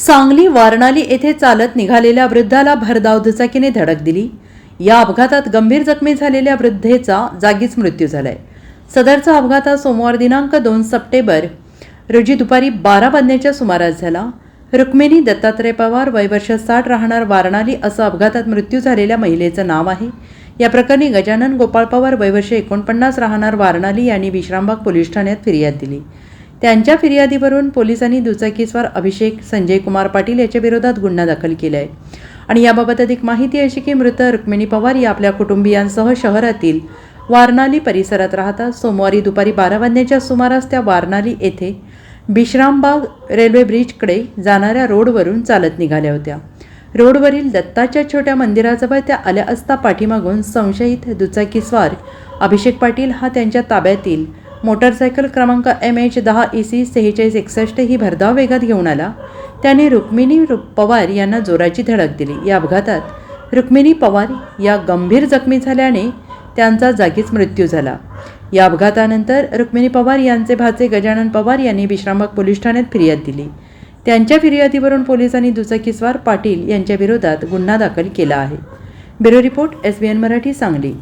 सांगली वारणाली येथे चालत निघालेल्या वृद्धाला भरधाव दुचाकीने धडक दिली. या अपघातात गंभीर जखमी झालेल्या वृद्धेचा जागीच मृत्यू झालाय. सदरचा अपघात हा सोमवार दिनांक दोन सप्टेंबर रोजी दुपारी बारा वाजण्याच्या सुमारास झाला. रुक्मिणी दत्तात्रय पवार वय वर्ष साठ राहणार वारणाली असं अपघातात मृत्यू झालेल्या महिलेचं नाव आहे. या प्रकरणी गजानन गोपाळ पवार वय वर्ष एकोणपन्नास राहणार वारणाली यांनी विश्रामबाग पोलीस ठाण्यात फिर्याद दिली. त्यांच्या फिर्यादीवरून पोलिसांनी दुचाकीस्वार अभिषेक संजय कुमार पाटील याच्या विरोधात गुन्हा दाखल केला आहे आणि याबाबत अधिक माहिती अशी की मृत रुक्मिणी पवार या आपल्या कुटुंबियांसह शहरातील वारणाली परिसरात राहतात सोमवारी दुपारी बारा वाजण्याच्या सुमारास त्या वारणाली येथे विश्रामबाग रेल्वे ब्रिजकडे जाणाऱ्या रोडवरून चालत निघाल्या होत्या. रोडवरील दत्ताच्या छोट्या मंदिराजवळ त्या आल्या असता पाठीमागून संशयित दुचाकीस्वार अभिषेक पाटील हा त्यांच्या ताब्यातील मोटरसायकल क्रमांक एम एच दहा ई सी सेहेचाळीस एकसष्ट ही भरधाव वेगात घेऊन आला. त्याने रुक्मिणी रु- पवार यांना जोराची धडक दिली. या अपघातात रुक्मिणी पवार या गंभीर जखमी झाल्याने त्यांचा जागीच मृत्यू झाला. या अपघातानंतर रुक्मिणी पवार यांचे भाचे गजानन पवार यांनी विश्रामबाग पोलीस ठाण्यात फिर्याद दिली. त्यांच्या फिर्यादीवरून पोलिसांनी दुचाकीस्वार पाटील यांच्याविरोधात गुन्हा दाखल केला आहे. Bureau report S B N Marathi Sangli.